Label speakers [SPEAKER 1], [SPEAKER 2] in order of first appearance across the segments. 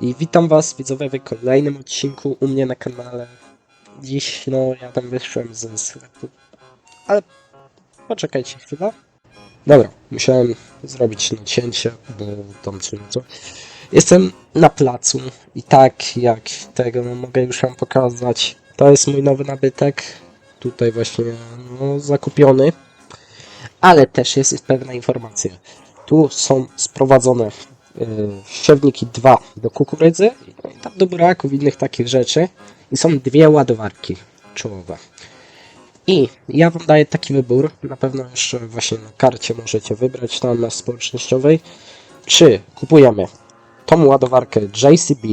[SPEAKER 1] I witam was widzowie w kolejnym odcinku u mnie na kanale. Dziś no ja tam wyszłem ze sklepu, ale poczekajcie chwilę. Dobra, musiałem zrobić nacięcie, bo tam czy co. Jestem na placu i tak jak tego mogę już wam pokazać. To jest mój nowy nabytek. Tutaj właśnie no, zakupiony. Ale też jest pewna informacja. Tu są sprowadzone ściewniki 2 do kukurydzy, tam do buraków, innych takich rzeczy. I są dwie ładowarki czołowe. I ja wam daję taki wybór, na pewno jeszcze właśnie na karcie możecie wybrać tam na społecznościowej, czy kupujemy tą ładowarkę JCB,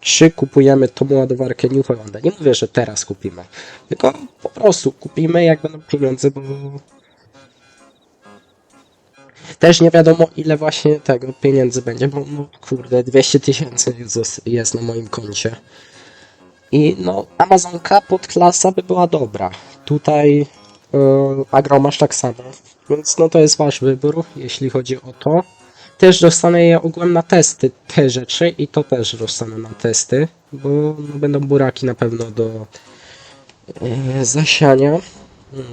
[SPEAKER 1] czy kupujemy tą ładowarkę New Hollanda. Nie mówię, że teraz kupimy, tylko po prostu kupimy jak będą pieniądze, bo też nie wiadomo ile właśnie tego pieniędzy będzie, bo no, kurde 200 tysięcy jest, na moim koncie. I no Amazonka podklasa by była dobra. Tutaj yy, Agromasz tak samo. Więc no to jest wasz wybór, jeśli chodzi o to. Też dostanę je ogółem na testy, te rzeczy i to też dostanę na testy, bo no, będą buraki na pewno do yy, zasiania yy,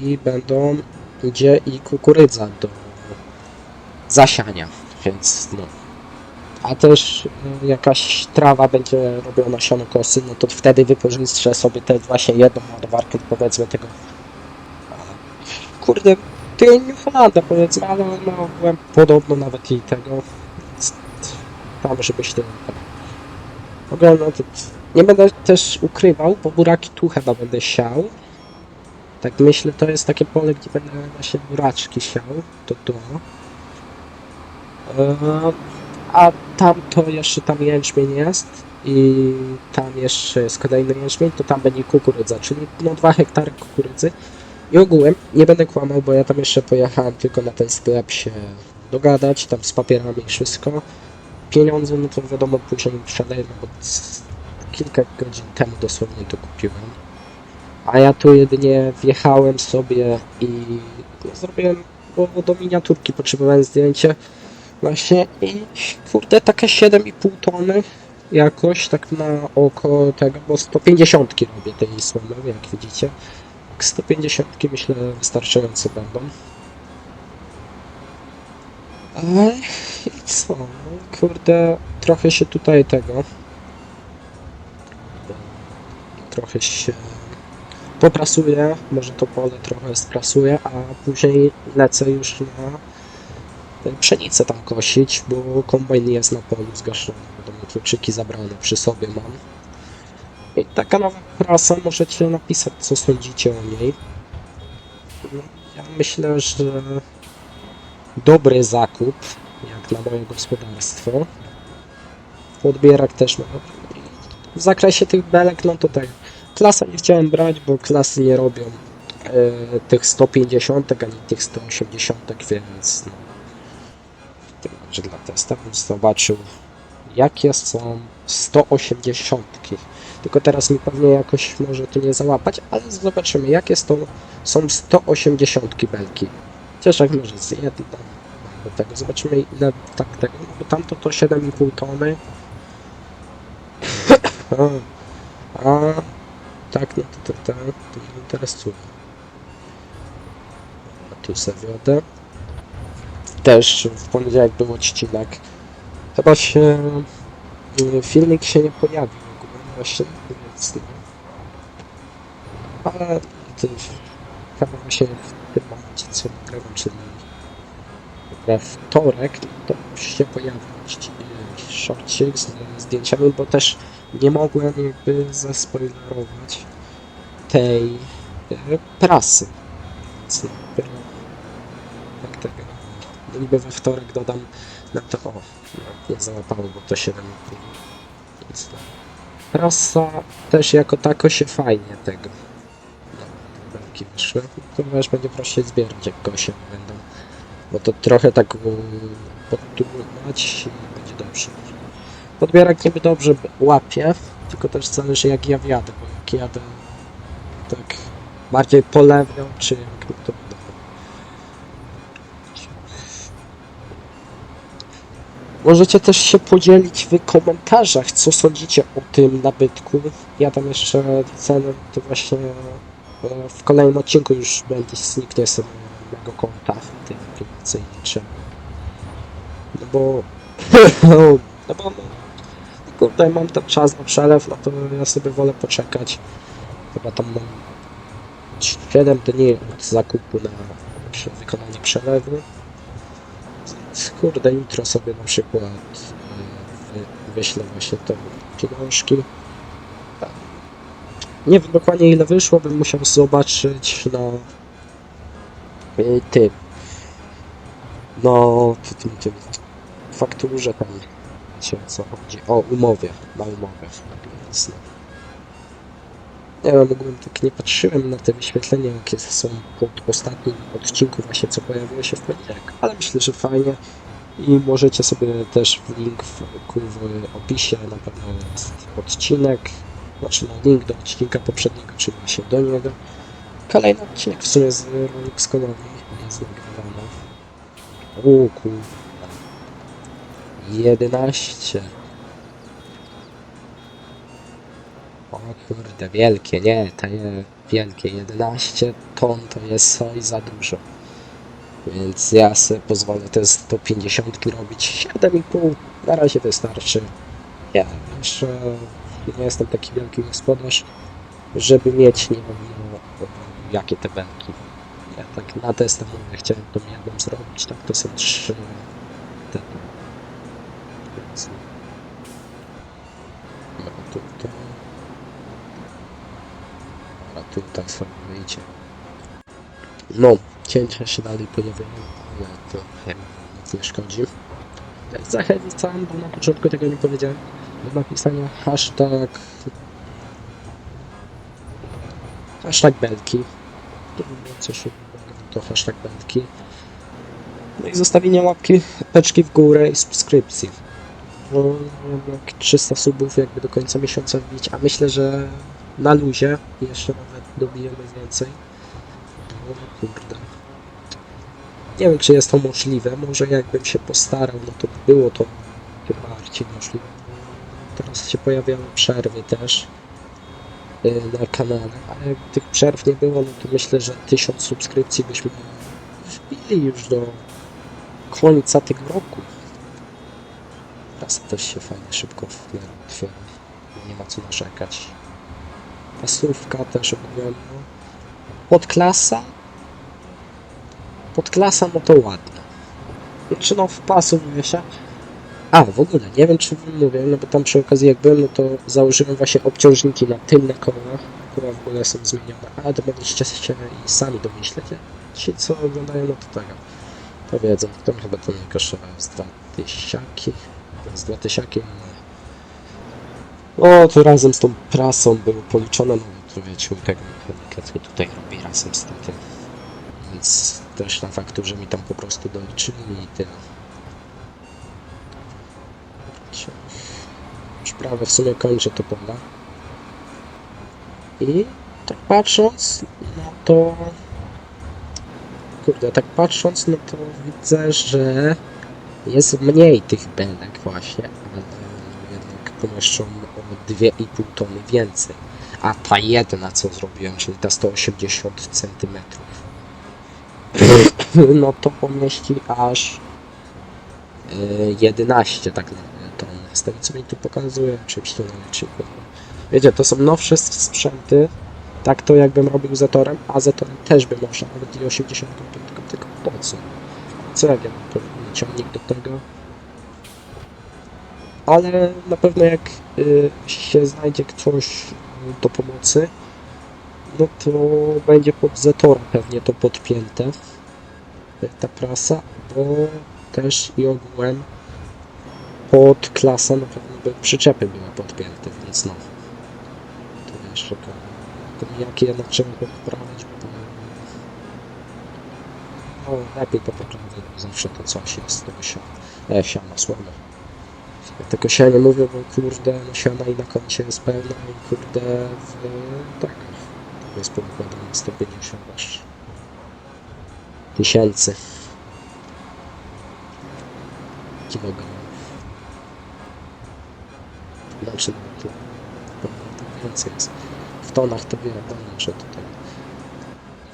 [SPEAKER 1] i będą idzie i kukurydza do zasiania, więc no. A też y, jakaś trawa będzie robiona sianokosy, no to wtedy wypożyczę sobie tę właśnie jedną ładowarkę, powiedzmy tego. Kurde, tego New Hollanda powiedzmy, ale no byłem podobno nawet i tego tam żebyś to w ogóle no to nie będę też ukrywał, bo buraki tu chyba będę siał. Tak myślę, to jest takie pole, gdzie będę właśnie buraczki siał, to to a tam to jeszcze tam jęczmień jest i tam jeszcze jest kolejny jęczmień, to tam będzie kukurydza, czyli no 2 hektary kukurydzy. I ogółem nie będę kłamał, bo ja tam jeszcze pojechałem tylko na ten sklep się dogadać, tam z papierami i wszystko. Pieniądze, no to wiadomo, później sprzedajemy, bo z- kilka godzin temu dosłownie to kupiłem. A ja tu jedynie wjechałem sobie i no, zrobiłem, bo do miniaturki potrzebowałem zdjęcie Właśnie i kurde takie 7,5 tony jakoś tak na oko tego, bo 150 robię tej słomy, jak widzicie. Tak 150 myślę wystarczające będą. Ale i co? Kurde, trochę się tutaj tego. Trochę się poprasuję, może to pole trochę sprasuję, a później lecę już na pszenicę tam kosić, bo kombajn jest na polu zgaszony. Wiadomo, kluczyki zabrane przy sobie mam. I taka nowa prasa, możecie napisać co sądzicie o niej. No, ja myślę, że dobry zakup, jak na moje gospodarstwo. Podbierak też ma. W zakresie tych belek, no to tak. Klasa nie chciałem brać, bo klasy nie robią e, tych 150 ani tych 180, więc no, że dla testa bym zobaczył jakie są 180 tylko teraz mi pewnie jakoś może to nie załapać ale zobaczymy jakie to są 180 belki. Jak może z jedna do tego zobaczymy ile tak tego no bo tamto to 7,5 tony. A, tak no to, to, to, to mnie interesuje. Tu sobie wiodę też w poniedziałek był odcinek. Chyba się y, filmik się nie pojawił właśnie, więc no. Ale chyba właśnie w tym momencie co nagrywam, czyli we wtorek, to już się pojawił odci- shortcik z zdjęciami, bo też nie mogłem jakby zaspoilerować tej y, prasy. Więc no, tego no niby we wtorek dodam na to, o, no, nie załapało, bo to 7,5. Więc no. Też jako tako się fajnie tego. No, wyszły. Chyba już będzie prościej zbierać, jak gosie będą. Bo to trochę tak podturbować i będzie dobrze. Podbierak niby dobrze łapie, tylko też zależy jak ja wjadę, bo jak jadę tak bardziej po lewo, czy jak to Możecie też się podzielić w komentarzach, co sądzicie o tym nabytku. Ja tam jeszcze cenę to właśnie e, w kolejnym odcinku już będzie zniknie sobie mego konta tym pieniędzy i niczym. No bo no bo no, kurde mam ten czas na przelew, no to ja sobie wolę poczekać. Chyba tam mam 7 dni od zakupu na wykonanie przelewu. Kurde, jutro sobie na przykład e, wy- wyślę właśnie te pieniążki. Tak. Nie wiem dokładnie ile wyszło, bym musiał zobaczyć na tym. No, tym, tym fakturze tam wiecie o co chodzi. O, umowie, na umowie. Więc, no. Wiem, ogólnie tak nie patrzyłem na te wyświetlenia, jakie są pod ostatnim odcinku właśnie, co pojawiło się w poniedziałek, ale myślę, że fajnie i możecie sobie też w link w, w opisie na pewno jest odcinek, znaczy no, link do odcinka poprzedniego, czyli właśnie do niego. Kolejny odcinek w sumie z Rolexconowi jest nagrywany. O kurde. 11. O kurde, wielkie, nie, to nie wielkie. 11 ton to jest coś za dużo. Więc ja sobie pozwolę te 150 robić 7,5. Na razie wystarczy. Ja jeszcze nie jestem taki wielki gospodarz, żeby mieć nie wiem no, jakie te belki. Ja tak na testę mówię, chciałem tą jedną zrobić, tak to są trzy te. Więc no tutaj. Sobie wyjdzie. No, cięcia się dalej pojawiają, ale to chyba nic nie szkodzi. Zachęcam, bo na początku tego nie powiedziałem, do napisania hashtag hashtag belki. Coś to hashtag belki. No i zostawienie łapki, peczki w górę i subskrypcji. No, jak 300 subów jakby do końca miesiąca wbić, a myślę, że na luzie jeszcze dobijemy więcej. O kurde. Nie wiem, czy jest to możliwe. Może jakbym się postarał, no to by było to chyba bardziej możliwe. Teraz się pojawiają przerwy też yy, na kanale, ale jak tych przerw nie było, no to myślę, że 1000 subskrypcji byśmy wbili już do końca tego roku. Teraz też się fajnie szybko otwiera. Nie ma co narzekać. Pasówka też ogólnie. Podklasa? Podklasa, no to ładne. Znaczy no w pasu się. A, w ogóle, nie wiem czy mówię, no bo tam przy okazji jak byłem, no to założyłem właśnie obciążniki na tylne koła, które w ogóle są zmienione, ale to mogliście się i sami domyśleć. Ci co oglądają, no to tego, to wiedzą. To chyba to nie z dwa tysiaki, z dwa tysiaki, o, to razem z tą prasą było policzone, no to wiecie, tego mechanika, tutaj robi razem z tym, tym. Więc też na fakturze mi tam po prostu doliczyli i tyle. Już prawie w sumie kończę to pola. I tak patrząc, no to... Kurde, tak patrząc, no to widzę, że jest mniej tych belek właśnie, ale jednak pomieszczą o 2,5 tony więcej. A ta jedna, co zrobiłem, czyli ta 180 cm, no to pomieści aż y, 11 tak ton. Z tego co mi tu pokazuje, oczywiście na liczniku. Wiecie, to są nowsze sprzęty, tak to jakbym robił Zetorem, a Zetorem też by można nawet i 85, tylko po co? Co ja pewnie ciągnik do tego? Ale na pewno jak y, się znajdzie ktoś y, do pomocy, no to będzie pod Zetora pewnie to podpięte, y, ta prasa, bo też i ogółem pod klasa na pewno by przyczepy były podpięte, więc no. To to, to jakie jednak trzeba by poprawić, bo no, lepiej to poprawić, bo zawsze to coś jest tego siana, e, siana słowo. Ja tylko sianie mówię, bo kurde, no siana i na koncie jest pełna i kurde w, tak, jest poukładane 150 aż tysięcy kilogramów. Znaczy, no, to, to, to więcej jest. W tonach to wiadomo, że tutaj...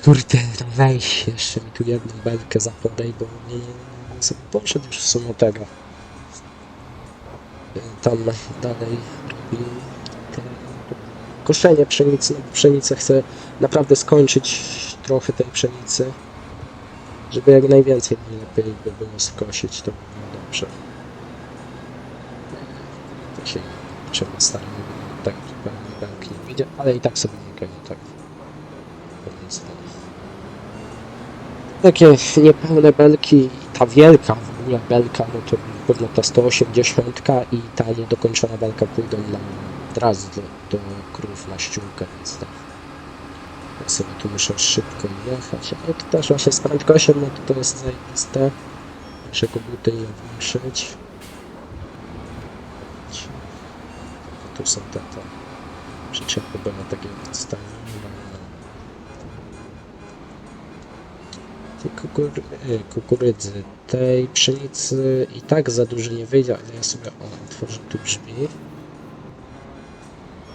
[SPEAKER 1] Kurde, no weź jeszcze mi tu jedną belkę zapodaj, bo nie sobie poszedł już w sumie tego. Tam dalej robi te koszenie pszenicy, pszenicę chcę naprawdę skończyć trochę tej pszenicy, żeby jak najwięcej najlepiej by było skosić, to by było dobrze. Tak się czemu staram, tak pełne belki nie widzę, ale i tak sobie nie gonię, tak. To- Takie niepełne belki, ta wielka ogóle belka, no to na pewno ta 180 i ta niedokończona belka pójdą na teraz do, krów na ściółkę, więc tak. Ja sobie tu muszę szybko jechać, ale to też właśnie z prędkością, no to to jest zajebiste. Muszę koguty je włączyć. Tu są te, te przyczepy były takie odstawione. Tej kukury, e, kukurydzy, tej pszenicy i tak za dużo nie wyjdzie, ale ja sobie o, otworzę tu drzwi.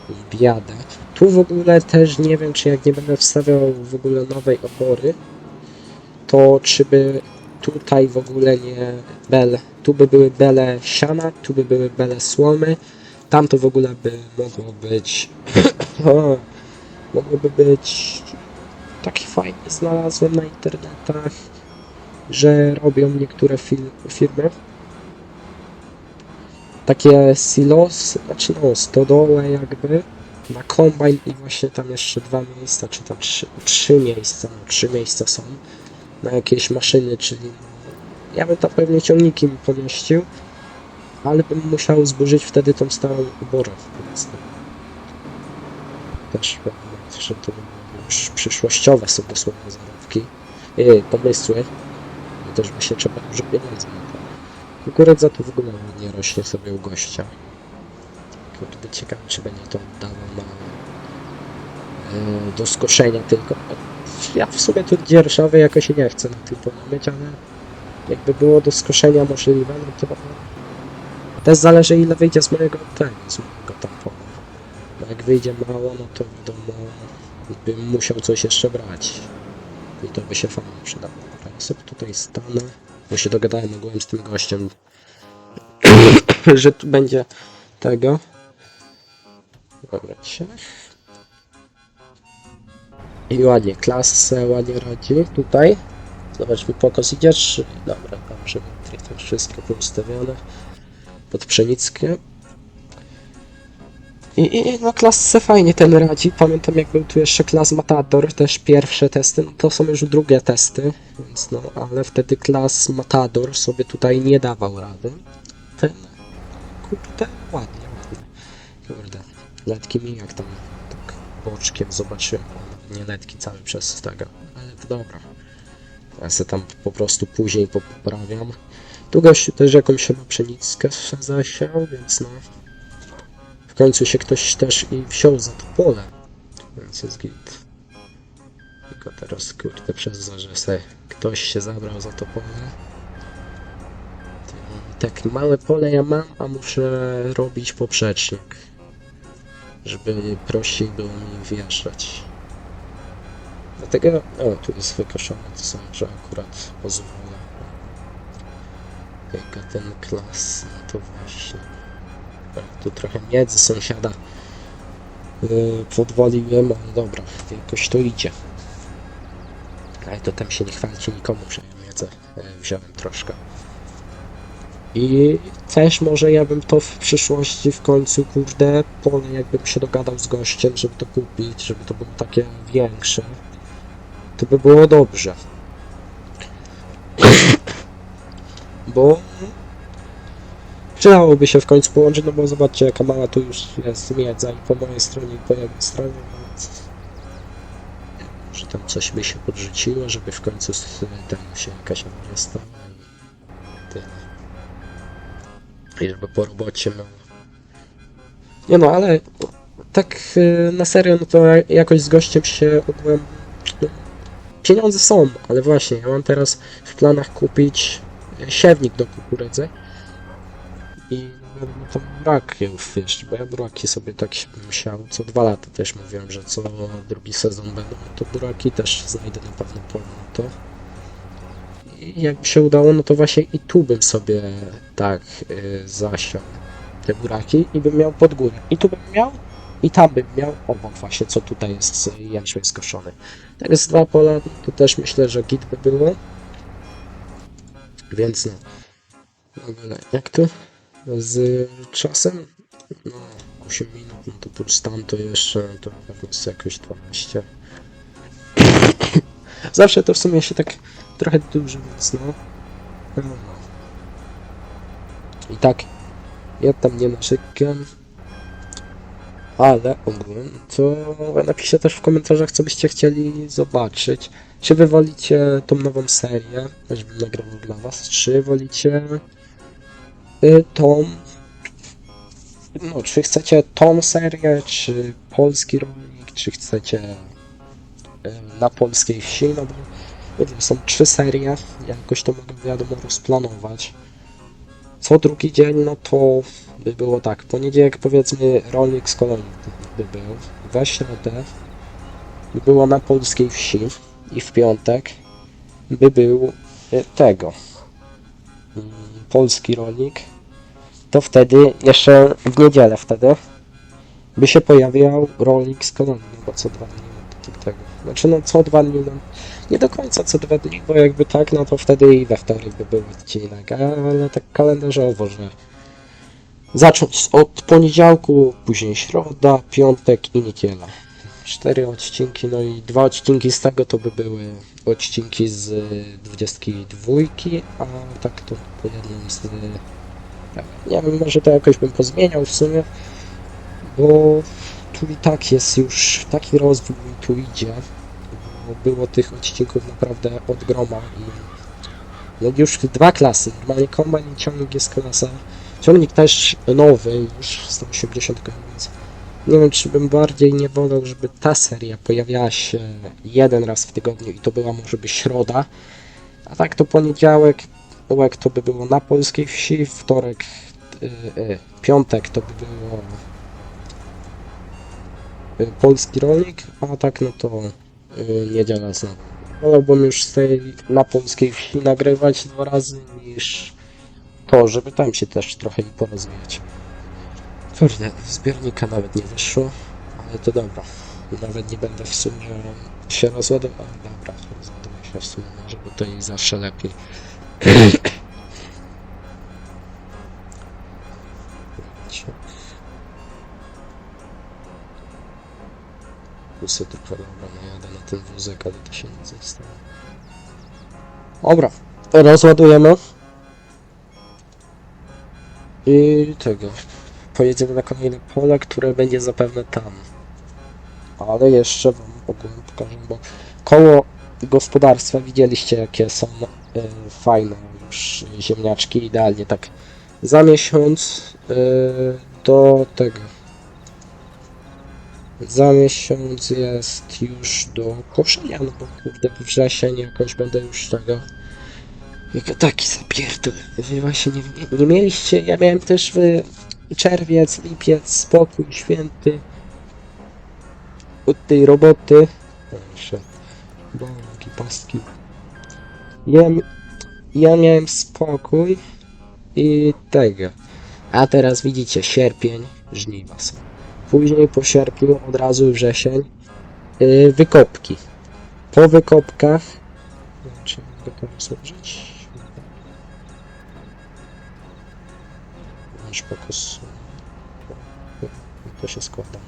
[SPEAKER 1] Wbijadę. Tu w ogóle też nie wiem, czy jak nie będę wstawiał w ogóle nowej opory, to czy by tutaj w ogóle nie bel, tu by były bele siana, tu by były bele słomy, tam to w ogóle by mogło być, mogłoby być taki fajny znalazłem na internetach, że robią niektóre firmy takie silos, znaczy no, stodołę jakby na kombajn i właśnie tam jeszcze dwa miejsca, czy tam trzy, trzy miejsca, no, trzy miejsca są na jakieś maszyny, czyli ja bym tam pewnie ciągnikiem pomieścił, ale bym musiał zburzyć wtedy tą. Więc no, też pewnie, że to już przyszłościowe są dosłownie zarobki, yy, pomysły, też by się trzeba dużo pieniędzy na to. Kukurydza tu w ogóle nie rośnie sobie u gościa. Kurde, ciekawe czy będzie to oddawał na yy, do skoszenia tylko. Ja w sumie tu dzierżawy jakoś nie chcę na tym polu mieć, ale jakby było do skoszenia możliwe, no to też zależy ile wyjdzie z mojego tego, z mojego tam jak wyjdzie mało, no to wiadomo, bym musiał coś jeszcze brać. I to by się fajnie przydało. Ja sobie tutaj stanę, bo się dogadałem ogółem z tym gościem, że tu będzie tego. Dobra, ciach. I ładnie, klasę ładnie radzi tutaj. Zobacz, mi pokos idzie, czy... Dobra, dobrze, to wszystko poustawione pod pszenickę. I, I na klasce fajnie ten radzi. Pamiętam jak był tu jeszcze klas Matador, też pierwsze testy. No to są już drugie testy, więc no, ale wtedy klas Matador sobie tutaj nie dawał rady. Ten, kurde, ładnie, ładnie. Kurde, letki mi jak tam tak boczkiem zobaczyłem. Nie letki cały przez tego, ale to dobra. Ja se tam po prostu później poprawiam. Tu gościu też jakąś chyba pszenickę zasiał, więc no. W końcu się ktoś też i wziął za to pole. Więc jest git. Tylko teraz kurde przez to, że se ktoś się zabrał za to pole. Tak małe pole ja mam, a muszę robić poprzecznik. Żeby prościej było mi wjeżdżać. Dlatego, o tu jest wykoszone, to są, że akurat pozwolę. Jaka ten klas, no to właśnie. Tu trochę miedzy sąsiada yy, podwaliłem, ale dobra, jakoś to idzie. Ale to tam się nie chwalcie nikomu, że ja miedzę yy, wziąłem troszkę. I też może ja bym to w przyszłości w końcu, kurde, pole jakbym się dogadał z gościem, żeby to kupić, żeby to było takie większe, to by było dobrze. Bo przydałoby się w końcu połączyć, no bo zobaczcie jaka mała tu już jest miedza i po mojej stronie i po jego stronie, więc że tam coś by się podrzuciło, żeby w końcu z tym się jakaś awaria stała i tyle. I żeby po robocie. Nie no, ale tak y, na serio, no to jakoś z gościem się ogółem no, pieniądze są, ale właśnie, ja mam teraz w planach kupić siewnik do kukurydzy i wiadomo, tam buraków wiesz, bo ja buraki sobie tak bym siał co dwa lata też mówiłem, że co drugi sezon będą, to buraki też znajdę na pewno pole to. I jakby się udało, no to właśnie i tu bym sobie tak y, zasiał te buraki i bym miał pod górę. I tu bym miał, i tam bym miał obok właśnie, co tutaj jest y, jaśmień skoszony. Tak z dwa pola, to też myślę, że git by było. Więc no. W ogóle, jak to z czasem? No, 8 minut, no to plus tam to jeszcze, to pewnie jest jakoś 12. Zawsze to w sumie się tak trochę dużo, więc no. no. I tak, ja tam nie narzekam. Ale ogólnie to napiszcie też w komentarzach, co byście chcieli zobaczyć. Czy wy wolicie tą nową serię, żebym nagrywał dla was, czy wolicie tą... No, czy chcecie tą serię, czy polski rolnik, czy chcecie y, na polskiej wsi, no bo wiecie, są trzy serie, jakoś to mogę wiadomo rozplanować. Co drugi dzień, no to by było tak, poniedziałek powiedzmy rolnik z kolonii by był, we środę by było na polskiej wsi i w piątek by był y, tego polski rolnik, to wtedy jeszcze w niedzielę wtedy by się pojawiał rolnik z kolonii, bo co dwa dni tego. Znaczy no co dwa dni, no nie do końca co dwa dni, bo jakby tak, no to wtedy i we wtorek by był odcinek, ale tak kalendarzowo, że zacząć od poniedziałku, później środa, piątek i niedziela. Cztery odcinki, no i dwa odcinki z tego to by były odcinki z 22, a tak to po jednym z... Nie wiem, może to jakoś bym pozmieniał w sumie, bo tu i tak jest już taki rozwój tu idzie, bo było tych odcinków naprawdę od groma i no już dwa klasy, normalnie kombajn i ciągnik jest klasa, ciągnik też nowy już 180 więc nie wiem czy bym bardziej nie wolał, żeby ta seria pojawiała się jeden raz w tygodniu i to była może by środa, a tak to poniedziałek, połek to by było na polskiej wsi, wtorek, y, y, piątek to by było y, polski rolnik, a tak no to y, niedziela znowu. Wolałbym już z tej na polskiej wsi nagrywać dwa razy niż to, żeby tam się też trochę i porozwijać. Kurde, zbiornika nawet nie wyszło, ale to dobra. Nawet nie będę w sumie się rozładował. Dobra, rozładuję się w sumie może, bo to i zawsze lepiej. Pusy tylko dobra, no jadę na ten wózek, ale to się nie stało. Dobra, rozładujemy. I tego. Pojedziemy na kolejne pole, które będzie zapewne tam. Ale jeszcze wam ogólnie pokażę, bo koło gospodarstwa widzieliście jakie są y, fajne już ziemniaczki, idealnie tak za miesiąc y, do tego. Za miesiąc jest już do koszenia, no bo kurde wrzesień jakoś będę już tego taki zapierdol. Właśnie nie, nie, nie mieliście, ja miałem też w czerwiec, lipiec, spokój święty od tej roboty. Proszę. Bogi, pastki. Ja, ja miałem spokój i tego. A teraz widzicie, sierpień, żniwa są. Później po sierpniu od razu wrzesień, yy, wykopki. Po wykopkach, czy mogę to rozłożyć? Masz pokus. To się składa.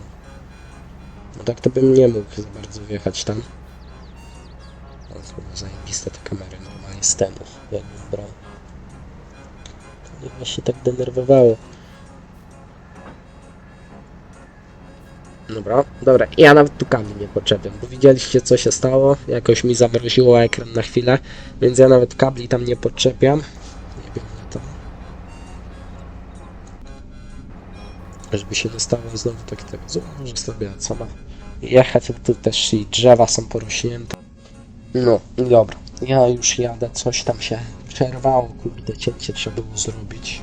[SPEAKER 1] No tak to bym nie mógł za bardzo wjechać tam. No chyba zajebiste te kamery normalnie z temu, jakbym brał. To mnie właśnie tak denerwowało. Dobra, dobra, ja nawet tu kabli nie poczepiam, bo widzieliście co się stało, jakoś mi zamroziło ekran na chwilę, więc ja nawet kabli tam nie podczepiam. Żeby się nie stało znowu tak tego, może sobie sama jechać, tu też i drzewa są porośnięte. No, dobra, ja już jadę, coś tam się przerwało, kurde, cięcie trzeba było zrobić.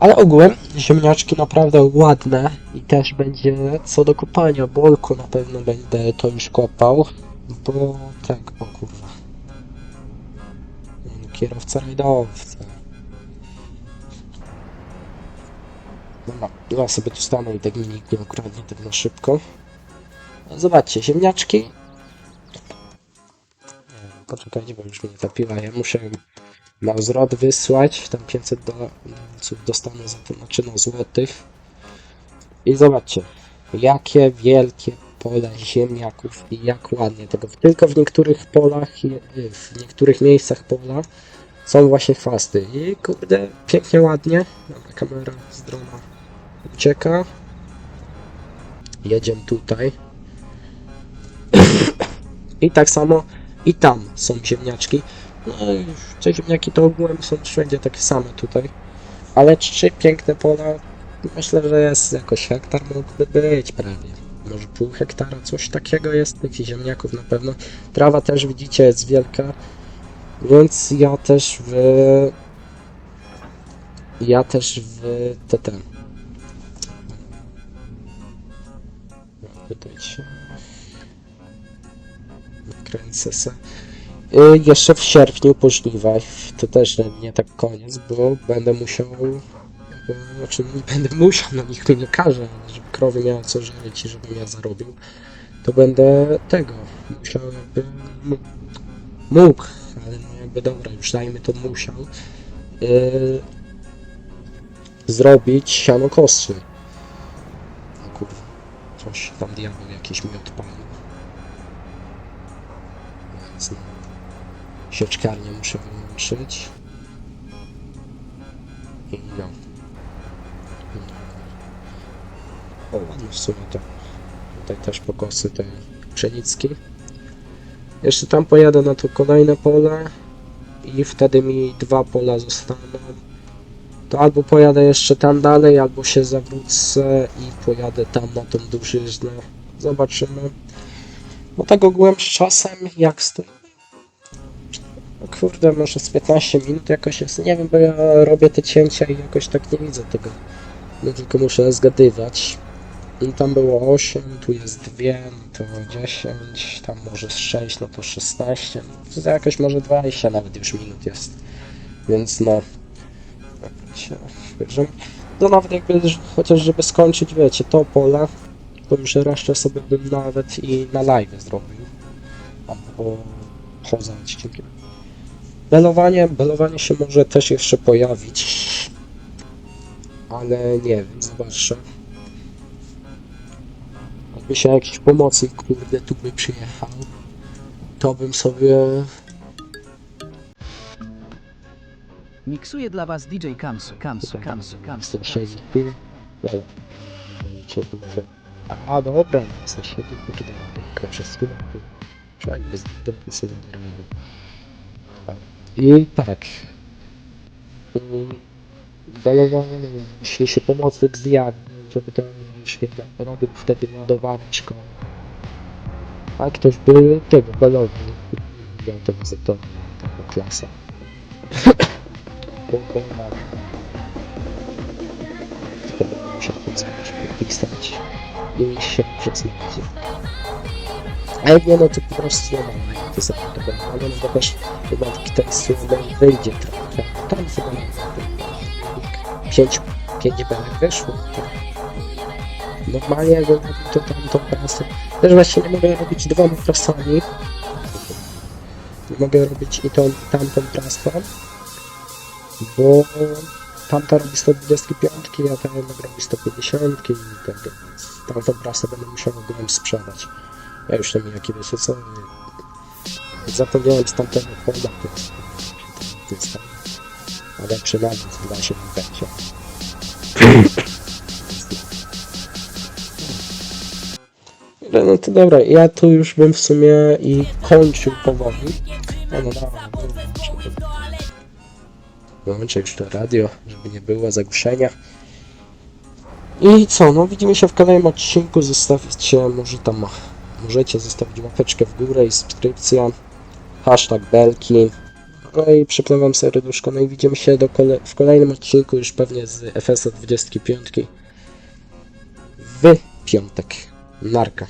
[SPEAKER 1] Ale ogółem ziemniaczki naprawdę ładne i też będzie co do kopania bolku na pewno będę to już kopał, bo tak, o kurwa. Kierowca rajdowca. Dobra, ja sobie tu stanę i tak nie ukradnie tak na szybko. Zobaczcie, ziemniaczki. Poczekajcie, bo już mnie zapiła. Ja muszę na zwrot wysłać. Tam 500 dolców dostanę za to, znaczy złotych. I zobaczcie, jakie wielkie pola ziemniaków i jak ładnie tego. Tylko w niektórych polach, w niektórych miejscach pola są właśnie chwasty. I kurde, pięknie ładnie. Dobra, kamera z drona ucieka. Jedziemy tutaj. I tak samo i tam są ziemniaczki. No i te ziemniaki to ogółem są wszędzie takie same tutaj. Ale trzy piękne pola, myślę, że jest jakoś hektar mógłby być prawie. Może pół hektara, coś takiego jest tych ziemniaków na pewno. Trawa też widzicie jest wielka, więc ja też w... Ja też w te ten... Się... Kręcę se. Y, jeszcze w sierpniu po żniwach, to też nie tak koniec, bo będę musiał, y, znaczy będę musiał, no nikt mi nie każe, żeby krowy miały co żreć i żebym ja zarobił, to będę tego, musiał jakby, mógł, ale no jakby dobra, już dajmy to musiał, y, zrobić siano kosy. Coś tam diabeł jakiś mi odpalił. Więc no, sieczkarnię muszę wyłączyć. I no. O, ładnie w sumie to. Tutaj też pokosy tej pszenicki. Jeszcze tam pojadę na to kolejne pole i wtedy mi dwa pola zostaną. To albo pojadę jeszcze tam dalej, albo się zawrócę i pojadę tam na tą dużyznę. Zobaczymy. No tak ogółem z czasem, jak stoi. No Kurde, może z 15 minut jakoś jest. Nie wiem, bo ja robię te cięcia i jakoś tak nie widzę tego. No tylko muszę zgadywać. I tam było 8, tu jest 2, no to 10, tam może z 6, no to 16. No to jakoś może 20 nawet już minut jest. Więc no. Się wybierzemy. No nawet jakby, chociaż żeby skończyć, wiecie, to pole, to już resztę sobie bym nawet i na live zrobił. Albo poza odcinkiem. Belowanie, belowanie się może też jeszcze pojawić. Ale nie wiem, zobaczę. Jakby się jakiś pomocnik, kurde, tu by przyjechał, to bym sobie...
[SPEAKER 2] Miksuje dla was DJ Kamsu, Kamsu, Kamsu, Kamsu.
[SPEAKER 1] A dobra, no, sąsiedzi, kurde, tylko przez chwilę. Trzeba jakby dobry robił. I tak. Jeśli się pomocnik zjawi, żeby to się robił wtedy ładowareczką. A ktoś by tego belował. Miał to to taka klasa. To będę musiał coś podpisać i się przedstawić. A jak nie, no to po prostu to sobie to będzie, ale no bo chyba taki tekst no, wyjdzie trochę. Tam chyba 5 5 belek wyszło. Tak. Normalnie jak robię to tam tą prasę. Też właśnie nie mogę robić dwoma prasami. Nie mogę robić i tą, tamtą prasą, bo tamta robi 125, a ta jednak robi 150 i tego, więc tamtą prasę będę musiał ogólnie sprzedać. Ja już nie wiem jaki wiecie co. Zapomniałem z tamtego pola, to jest, tam. Ale przynajmniej da się mi będzie. No to dobra, ja tu już bym w sumie i kończył powoli. No, no, no, Wyłączę już to radio, żeby nie było zagłuszenia. I co, no widzimy się w kolejnym odcinku, zostawicie, może tam, możecie zostawić łapeczkę w górę i subskrypcja, hashtag belki, No i przypnę wam serduszko. No i widzimy się kole w kolejnym odcinku już pewnie z FS 25 w piątek. Narka.